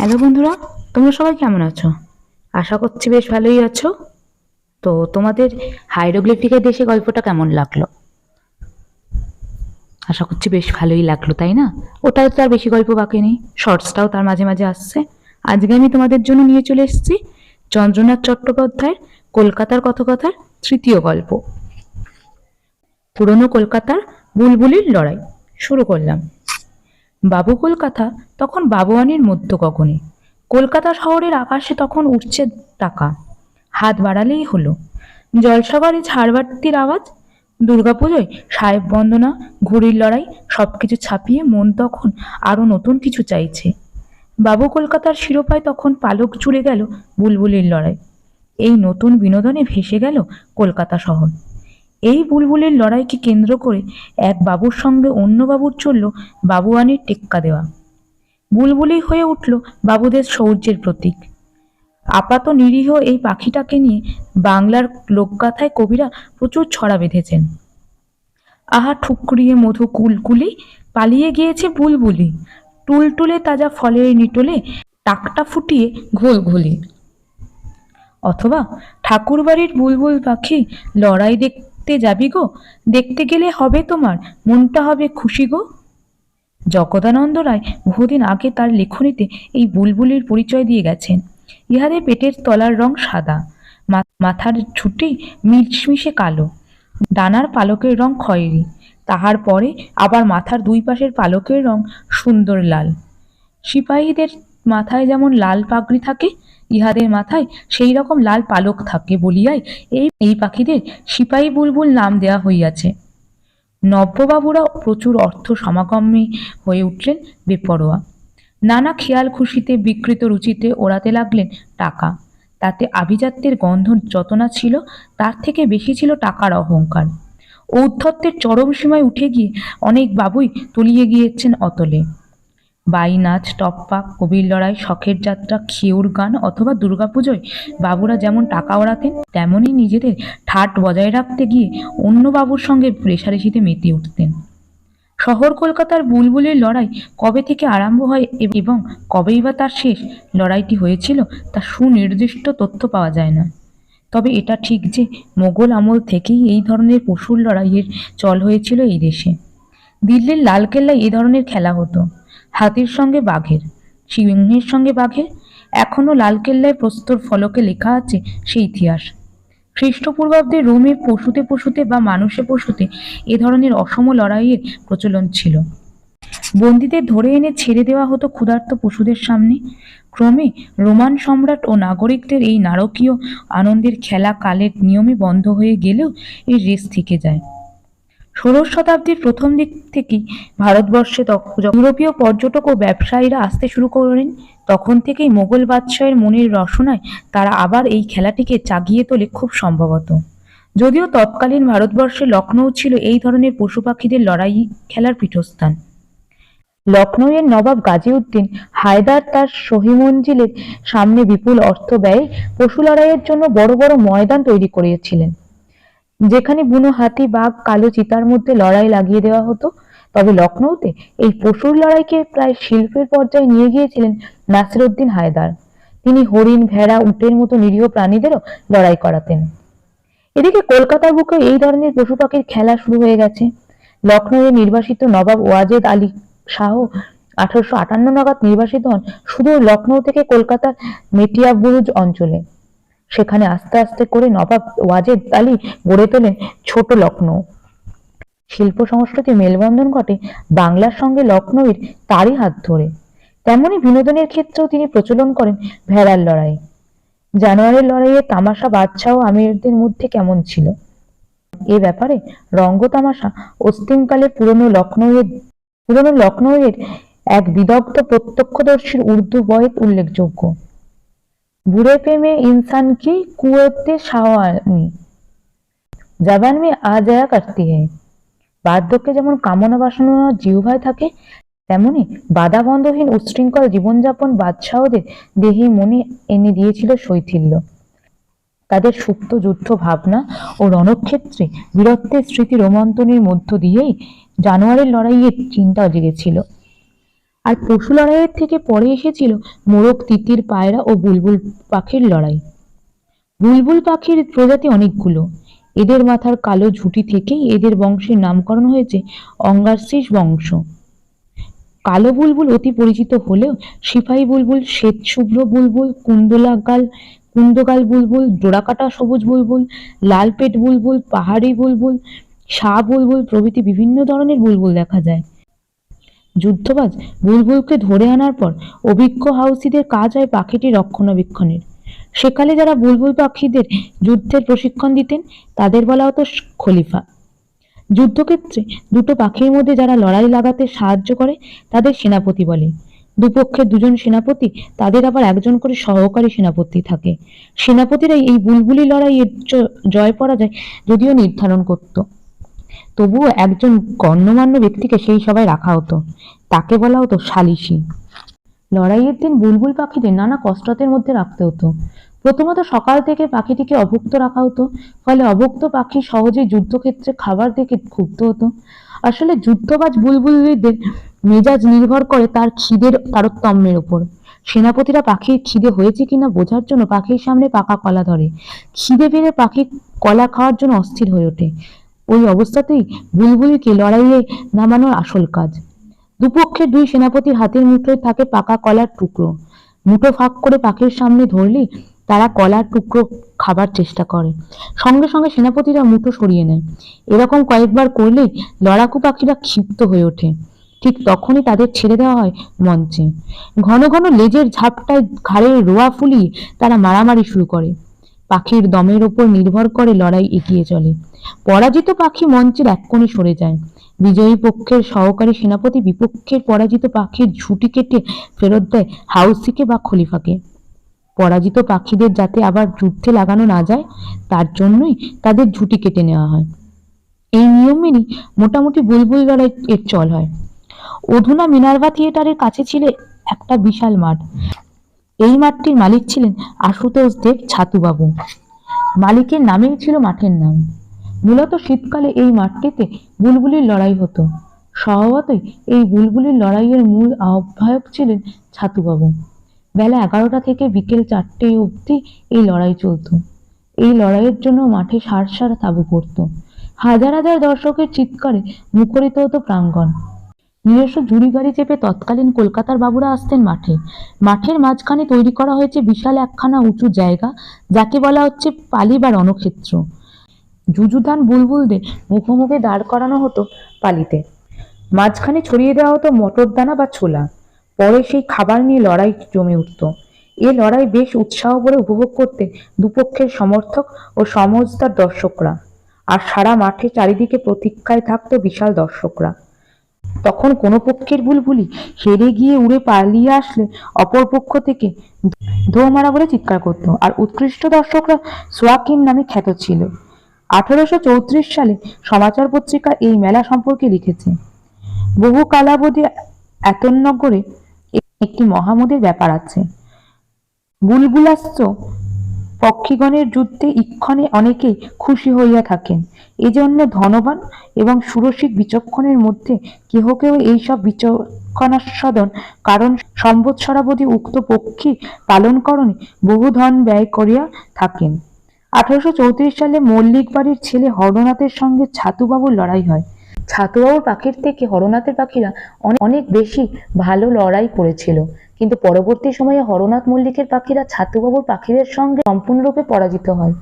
Hello বন্ধুরা, তোমরা সবাই কেমন আছো? আশা করছি বেশ ভালোই আছো। তো তোমাদের হাইড্রোগ্লিফিকের দেশে গল্পটা কেমন লাগল? আশা করছি বেশ ভালোই লাগল, তাই না? ওটাও তো আর বেশি গল্প বাকি নেই, শর্টসটাও তার মাঝে মাঝে আসছে। আজকে আমি তোমাদের জন্য নিয়ে চলে এসেছি চন্দ্রনাথ চট্টোপাধ্যায়ের কলকাতার কথকথার তৃতীয় গল্প। পুরনো কলকাতার বুলবুলির লড়াই, শুরু করলাম। বাবু কলকাতা, তখন বাবুয়ানির মধ্য গগনে। কলকাতা শহরের আকাশে তখন উঠছে টাকা। হাত বাড়ালেই হলো। জলসাগরে ঝাড়বাতির আওয়াজ, দুর্গাপুজোয় সাহেব বন্দনা, ঘুড়ির লড়াই সব কিছু ছাপিয়ে মন তখন আরও নতুন কিছু চাইছে। বাবু কলকাতার শিরোপায় তখন পালক চুড়ে গেল বুলবুলির লড়াই। এই নতুন বিনোদনে ভেসে গেল কলকাতা শহর। এই বুলবুলের লড়াইকে কেন্দ্র করে এক বাবুর সঙ্গে অন্য বাবুর চলল বাবুয়ানির টেক্কা দেওয়া। বুলবুলি হয়ে উঠল বাবুদের শৌর্যের প্রতীক। আপাত নিরীহ এই পাখিটাকে নিয়ে বাংলার লোকগাথায় কবিরা প্রচুর ছড়া বেঁধেছেন। আহা ঠুকরিয়ে মধু কুলকুলি, পালিয়ে গিয়েছে বুলবুলি। টুলটুলে তাজা ফলের নিটোলে টাকটা ফুটিয়ে ঘোল ঘোলঘুলি অথবা ঠাকুরবাড়ির বুলবুল পাখি লড়াই দেখতে যাবি গো? দেখতে গেলে হবে তোমার। মনটা হবে খুশি গো। জগদানন্দ রায় বহুদিন আগে তার লেখনীতে এই বুলবুলির পরিচয় দিয়ে গেছেন। ইহাদের পেটের তলার রং সাদা। মাথার ছুটি মিশমিশে কালো। ডানার পালকের রং খয়েরি। তাহার পরে আবার মাথার দুই পাশের পালকের রং সুন্দর লাল। সিপাহীদের মাথায় যেমন লাল পাগড়ি থাকে ইহাদের মাথায় সেই রকম লাল পালক থাকে বলিয়াই এই এই পাখিদের সিপাহী বুলবুল নাম দেয়া হইয়াছে। নব্যবাবুরা প্রচুর অর্থ সমাগমে হয়ে উঠলেন বেপরোয়া। নানা খেয়াল খুশিতে, বিকৃত রুচিতে ওড়াতে লাগলেন টাকা। তাতে আভিজাত্যের গন্ধ যত না ছিল, তার থেকে বেশি ছিল টাকার অহংকার। ঔদ্ধত্যের চরম সীমায় উঠে গিয়ে অনেক বাবুই তলিয়ে গিয়েছেন অতলে। বাই নাচ টপ্পা কবির লড়াই, শখের যাত্রা, খেউর গান অথবা দুর্গাপুজোয় বাবুরা যেমন টাকা ওড়াতেন তেমনই নিজেদের ঠাট বজায় রাখতে গিয়ে অন্য বাবুর সঙ্গে রেশারেশিতে মেতে উঠতেন। শহর কলকাতার বুলবুলের লড়াই কবে থেকে আরম্ভ হয় এবং কবেই বা তার শেষ লড়াইটি হয়েছিল তা সুনির্দিষ্ট তথ্য পাওয়া যায় না। তবে এটা ঠিক যে মোগল আমল থেকেই এই ধরনের পশুর লড়াইয়ের চল হয়েছিল এই দেশে। দিল্লির লালকেল্লায় এই ধরনের খেলা হতো। হাতির সঙ্গে বাঘের সিংহের সঙ্গে বাঘের এখনও লালকেল্লায় প্রস্তর ফলকে লেখা আছে সেই ইতিহাস। খ্রিস্টপূর্বাব্দে রোমে পশুতে পশুতে বা মানুষে পশুতে এ ধরনের অসম লড়াইয়ের প্রচলন ছিল। বন্দীদের ধরে এনে ছেড়ে দেওয়া হতো ক্ষুধার্ত পশুদের সামনে। ক্রমে রোমান সম্রাট ও নাগরিকদের এই নারকীয় আনন্দের খেলা কালের নিয়মে বন্ধ হয়ে গেলেও এই রেস থেকে যায়। ষোড়শ শতাব্দীর প্রথম দিক থেকেই ভারতবর্ষে ইউরোপীয় পর্যটক ও ব্যবসায়ীরা আসতে শুরু করেন, তখন থেকেই মোগল বাদশাহের মনের রসনায় তারা আবার এই খেলাটিকে চাগিয়ে তোলে খুব সম্ভবত। যদিও তৎকালীন ভারতবর্ষে লখনৌ ছিল এই ধরনের পশু পাখিদের লড়াই খেলার পীঠস্থান। লখনৌয়ের নবাব গাজীউদ্দিন হায়দার তার সহি মঞ্জিলের সামনে বিপুল অর্থ ব্যয়ে পশু লড়াইয়ের জন্য বড় বড় ময়দান তৈরি করিয়েছিলেন যেখানে বুনো হাতি বাঘ কালো চিতার মধ্যে লড়াই লাগিয়ে দেওয়া হতো, তবে লখনৌতে এই পশুর লড়াইকে প্রায় শিল্পের পর্যায়ে নিয়ে গিয়েছিলেন নাসিরউদ্দিন হায়দার। তিনি হরিণ, ভেড়া, উটের মতো নিরীহ প্রাণীদেরও লড়াই করাতেন। এদিকে কলকাতার বুকে এই ধরনের পশু পাখির খেলা শুরু হয়ে গেছে। লখনৌয়ে নির্বাসিত নবাব ওয়াজেদ আলী শাহ আঠারোশো আটান্ন নাগাদ নির্বাসিত হন শুধু লখনৌ থেকে কলকাতার মেটিয়াবুরুজ অঞ্চলে। সেখানে আস্তে আস্তে করে নবাব ওয়াজেদ আলী গড়ে তোলেন ছোট লখনৌ শিল্প সংস্কৃতি মেলবন্ধন ঘটে বাংলার সঙ্গে লখনৌয়ের তারই হাত ধরে। তেমনি বিনোদনের ক্ষেত্রেও তিনি প্রচলন করেন ভেড়ার লড়াই। জানুয়ারির লড়াইয়ে তামাশা বাদশাহ আমিরদের মধ্যে কেমন ছিল? এ ব্যাপারে রঙ্গ তামাশা অস্তিমকালে পুরনো লখনৌয়ের পুরনো লখনৌয়ের এক বিদগ্ধ প্রত্যক্ষদর্শীর উর্দু বয়েত উল্লেখযোগ্য। बुरे पे में इंसान की कुवत शावानी জবান মে আ যায়া করতি है বার্ধক্যে যেমন কামনা বাসনা জিহ্বায় থাকে তেমনি বাধা বন্ধহীন উচ্ছৃঙ্খল জীবনযাপন বাদশাহদের দেহে মনে এনে দিয়েছিল শৈথিল্য তাদের সুপ্ত যুদ্ধ ভাবনা ও রণক্ষেত্রে বীরত্বের স্মৃতি রোমন্থনের মধ্য দিয়েই জানোয়ারের লড়াইয়ের চিন্তা জেগেছিল আর পশু লড়াইয়ের থেকে পরে এসেছিল মোরগ, তিতির, পায়রা ও বুলবুল পাখির লড়াই। বুলবুল পাখির প্রজাতি অনেকগুলো। এদের মাথার কালো ঝুঁটি থেকেই এদের বংশের নামকরণ হয়েছে অঙ্গারসিস বংশ। কালো বুলবুল অতি পরিচিত হলেও সিপাহী বুলবুল শ্বেত শুভ্র বুলবুল, কুন্দলাগাল, কুন্দগাল বুলবুল ডোরাকাটা সবুজ বুলবুল লাল পেট বুলবুল, পাহাড়ি বুলবুল শাহ বুলবুল প্রভৃতি বিভিন্ন ধরনের বুলবুল দেখা যায়। যুদ্ধবাজ বুলবুলকে ধরে আনার পর অভিজ্ঞ হাউসিদের কাজ হয় পাখিটি রক্ষণাবেক্ষণের। সেকালে যারা বুলবুল পাখিদের যুদ্ধের প্রশিক্ষণ দিতেন, তাদের বলা হতো খলিফা। যুদ্ধক্ষেত্রে দুটো পাখির মধ্যে যারা লড়াই লাগাতে সাহায্য করে, তাদের সেনাপতি বলে। দুপক্ষের দুজন সেনাপতি, তাদের আবার একজন করে সহকারী সেনাপতি থাকে। সেনাপতিরাই এই বুলবুলি লড়াইয়ের জ- জয় পরাজয় যদিও নির্ধারণ করত। তবুও একজন গণ্যমান্য ব্যক্তিকে সেই সভায় রাখা হতো। তাকে বলা হতো সালিসি। লড়াইয়ের দিন বুলবুল পাখিদের নানা কষ্টতের মধ্যে রাখতে হতো। প্রথমত সকাল থেকে পাখিটিকে অভুক্ত রাখা হতো, ফলে অভুক্ত পাখি সহজেই যুদ্ধক্ষেত্রে খাবার দেখে ক্ষুব্ধ হতো। আসলে যুদ্ধবাজ বুলবুলিদের মেজাজ নির্ভর করে তার খিদের তারতম্যের উপর। সেনাপতিরা পাখির খিদে হয়েছে কিনা বোঝার জন্য পাখির সামনে পাকা কলা ধরে। খিদে পেলে পাখি কলা খাওয়ার জন্য অস্থির হয়ে ওঠে। ওই অবস্থাতেই বুলবুলিকে লড়াইয়ে নামানোর আসল কাজ? দুপক্ষের দুই সেনাপতির হাতের মুঠোয় থাকে পাকা কলার টুকরো। মুঠো ফাঁক করে পাখির সামনে ধরলেই তারা কলার টুকরো খাবার চেষ্টা করে। সঙ্গে সঙ্গে সেনাপতিরা মুঠো সরিয়ে নেয়। এরকম কয়েকবার করলেই লড়াকু পাখিরা ক্ষিপ্ত হয়ে ওঠে। ঠিক তখনই তাদের ছেড়ে দেওয়া হয় মঞ্চে। ঘন ঘন লেজের ঝাপটায় ঘাড়ের রোয়া ফুলিয়ে তারা মারামারি শুরু করে। পাখির দমের ওপর নির্ভর করে লড়াই এগিয়ে চলে। পরাজিত পাখি মঞ্চের এক কোণে সরে যায়। বিজয়ী পক্ষের সহকারী সেনাপতি বিপক্ষের পরাজিত পাখির ঝুঁটি কেটে ফেরত দেয় হাউসিকে বা খলিফাকে। পরাজিত পাখিদের যাতে আবার যুদ্ধে লাগানো না যায়, তার জন্যই তাদের ঝুঁটি কেটে নেওয়া হয়। এই নিয়ম মেনেই মোটামুটি বুলবুল লড়াই এর চল হয়। অধুনা মিনার্ভা থিয়েটারের কাছে ছিল একটা বিশাল মাঠ। এই মাঠটির মালিক ছিলেন আশুতোষ দেব ছাতুবাবু। মালিকের নামেই ছিল মাঠের নাম। মূলত শীতকালে এই মাঠটিতে বুলবুলির লড়াই হতো। স্বভাবতই এই বুলবুলির লড়াইয়ের মূল আহ্বায়ক ছিলেন ছাতুবাবু। বেলা এগারোটা থেকে বিকেল চারটে অবধি এই লড়াই চলতো। এই লড়াইয়ের জন্য মাঠে সার সার তাবু পড়তো হাজার হাজার দর্শকের চিৎকারে মুখরিত হতো প্রাঙ্গণ। নিজস্ব জুড়ি গাড়ি চেপে তৎকালীন কলকাতার বাবুরা আসতেন মাঠে। মাঠের মাঝখানে তৈরি করা হয়েছে বিশাল একখানা উঁচু জায়গা, যাকে বলা হচ্ছে পালি বা রণক্ষেত্র। যুযুধান বুলবুলদের মুখোমুখি দাঁড় করানো হতো পালিতে। মাঝখানে ছড়িয়ে দেওয়া হতো মটর দানা বা ছোলা। পরে সেই খাবার নিয়ে লড়াই জমে উঠত। এ লড়াই বেশ উৎসাহ করে উপভোগ করতে দুপক্ষের সমর্থক ও সমজদার দর্শকরা। আর সারা মাঠে চারিদিকে প্রতীক্ষায় থাকতো বিশাল দর্শকরা। তখন কোনো পক্ষের বুলবুলি হেরে গিয়ে উড়ে পালিয়ে আসলে অপর পক্ষ থেকে ধো মারা বলে চিৎকার করত। আর উৎকৃষ্ট দর্শকরা সোয়াকিন নামে খ্যাত ছিল। আঠারোশো চৌত্রিশ সালে সমাচার পত্রিকা এই মেলা সম্পর্কে লিখেছে। বহু কালাবধি এতনগরে একটি মহামুদের ব্যাপার আছে। বুলবুলাস্ত পক্ষীগণের যুদ্ধে ইক্ষণে অনেকেই খুশি হইয়া থাকেন। এজন্য ধনবান এবং সুরসিক বিচক্ষণের মধ্যে কেহ কেহ এইসব বিচক্ষণাস্বাদন কারণ সম্বৎসরাবধি উক্ত পক্ষী পালনকরণে বহু ধন ব্যয় করিয়া থাকেন। আঠারোশো চৌত্রিশ সালে মল্লিক বাড়ির ছেলে হরনাথের সঙ্গে ছাতুবাবুর লড়াই হয়। ছাতুবাবুর পাখির থেকে হরনাথের পাখিরা অনেক বেশি ভালো লড়াই করেছিল। কিন্তু পরবর্তী সময়ে হরনাথ মল্লিকের পাখিরা ছাতুবাবুর পাখিদের সঙ্গে সম্পূর্ণরূপে পরাজিত হয়।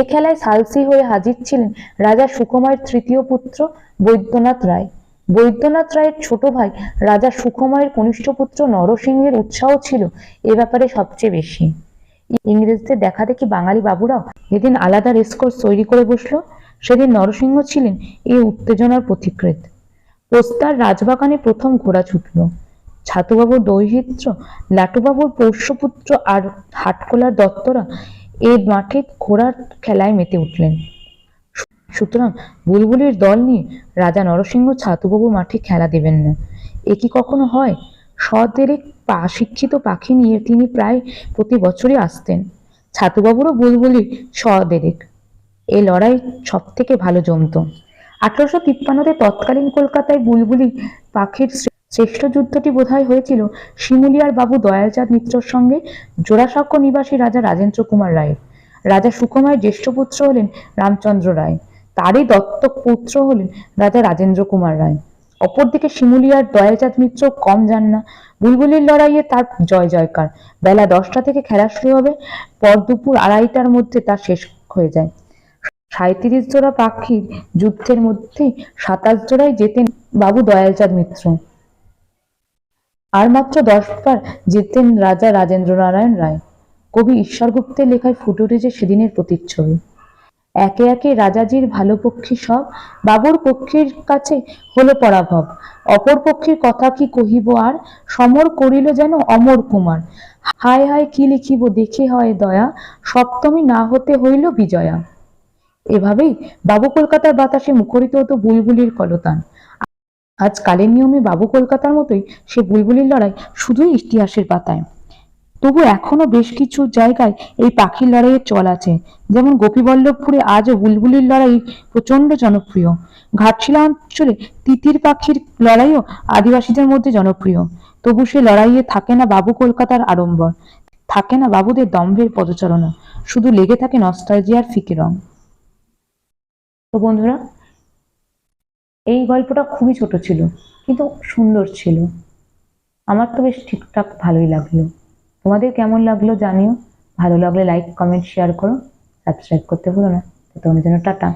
এ খেলায় সালসি হয়ে হাজির ছিলেন রাজা সুকুমারের তৃতীয় পুত্র বৈদ্যনাথ রায়। বৈদ্যনাথ রায়ের ছোট ভাই রাজা সুকুমারের কনিষ্ঠ পুত্র নরসিংহের উৎসাহ ছিল এ ব্যাপারে সবচেয়ে বেশি। ইংরেজদের দেখা দেখি বাঙালি বাবুরাও যেদিন আলাদা রেসকোর্স তৈরি করে বসল, সেদিন নরসিংহ ছিলেন এই উত্তেজনার পথিকৃৎ। পোস্তার রাজবাগানে প্রথম ঘোড়া ছুটল। ছাতুবাবুর দৈহিত্র লাটুবাবুর পৌষ্যপুত্র আর হাটকোলার দত্তরা এই মাঠে ঘোড়ার খেলায় মেতে উঠলেন। সুতরাং বুলবুলির দল নিয়ে রাজা নরসিংহ ছাতুবাবু মাঠে খেলা দেবেন না। এ কি কখনো হয়? সদেরেক পা, শিক্ষিত পাখি নিয়ে তিনি প্রায় প্রতি বছরই আসতেন। ছাতুবাবুরও বুলবুলির সদেরেক এই লড়াই সব থেকে ভালো জমতো। আঠারোশো তিপ্পান্নতে তৎকালীন কলকাতায় বুলবুলি পাখির শ্রেষ্ঠ যুদ্ধটি বোধহয় হয়েছিল শিমুলিয়ার বাবু দয়ালচাঁদ মিত্রর সঙ্গে জোড়াসাঁকো নিবাসী রাজা রাজেন্দ্র কুমার রায়ের। রাজা সুকুমারের জ্যেষ্ঠ পুত্র হলেন রামচন্দ্র রায়। তারই দত্তক পুত্র হলেন রাজা রাজেন্দ্র কুমার রায়। অপরদিকে শিমুলিয়ার দয়ালচাঁদ মিত্র কম যান না। বুলবুলির লড়াইয়ে তার জয় জয়কার। বেলা দশটা থেকে খেলা শুরু হবে। পর দুপুর আড়াইটার মধ্যে তা শেষ হয়ে যায়। সাঁত্রিশ জোড়া পাখির যুদ্ধের মধ্যে সাতাশ জোড়ায় যেতেন বাবু দয়ালচাঁদ মিত্র। আর মাত্র দশবার জিততেন রাজা রাজেন্দ্র নারায়ণ রায়। কবি ঈশ্বরগুপ্তের লেখায় ফুটে উঠেছে সেদিনের প্রতিচ্ছবি। একে একে রাজাজির ভালো পক্ষী সব, বাবুর পক্ষীর কাছে হলো পরাভব। অপর পক্ষীর কথা কি কহিব আর? সমর করিল যেন অমর কুমার। হায় হায় কি লিখিব, দেখে হয় দয়া। সপ্তমী না হতে হইল বিজয়া। এভাবেই বাবু কলকাতার বাতাসে মুখরিত হতো বুলবুলির কলতান। আজ কালের নিয়মে বাবু কলকাতার মতোই সে বুলবুলির লড়াই শুধুই ইতিহাসের পাতায়। তবু এখনও বেশ কিছু জায়গায় এই পাখির লড়াইয়ের চল আছে। যেমন গোপীবল্লভপুরে আজও বুলবুলির লড়াই প্রচণ্ড জনপ্রিয়। ঘাটশিলা অঞ্চলে তিতির পাখির লড়াইও আদিবাসীদের মধ্যে জনপ্রিয়। তবু সে লড়াইয়ে থাকে না বাবু কলকাতার আড়ম্বর। থাকে না বাবুদের দম্ভের পদচারণা। শুধু লেগে থাকে নস্টালজিয়ার ফিকে রং। তো বন্ধুরা এই গল্পটা খুবই ছোট ছিল, কিন্তু সুন্দর ছিল। আমার তো বেশ ঠিকঠাক ভালোই লাগল। তোমাদের কেমন লাগল জানিও। ভালো লাগলে লাইক কমেন্ট শেয়ার করো। সাবস্ক্রাইব করতে ভুলো না। তো তোমাদের জন্য টাটা।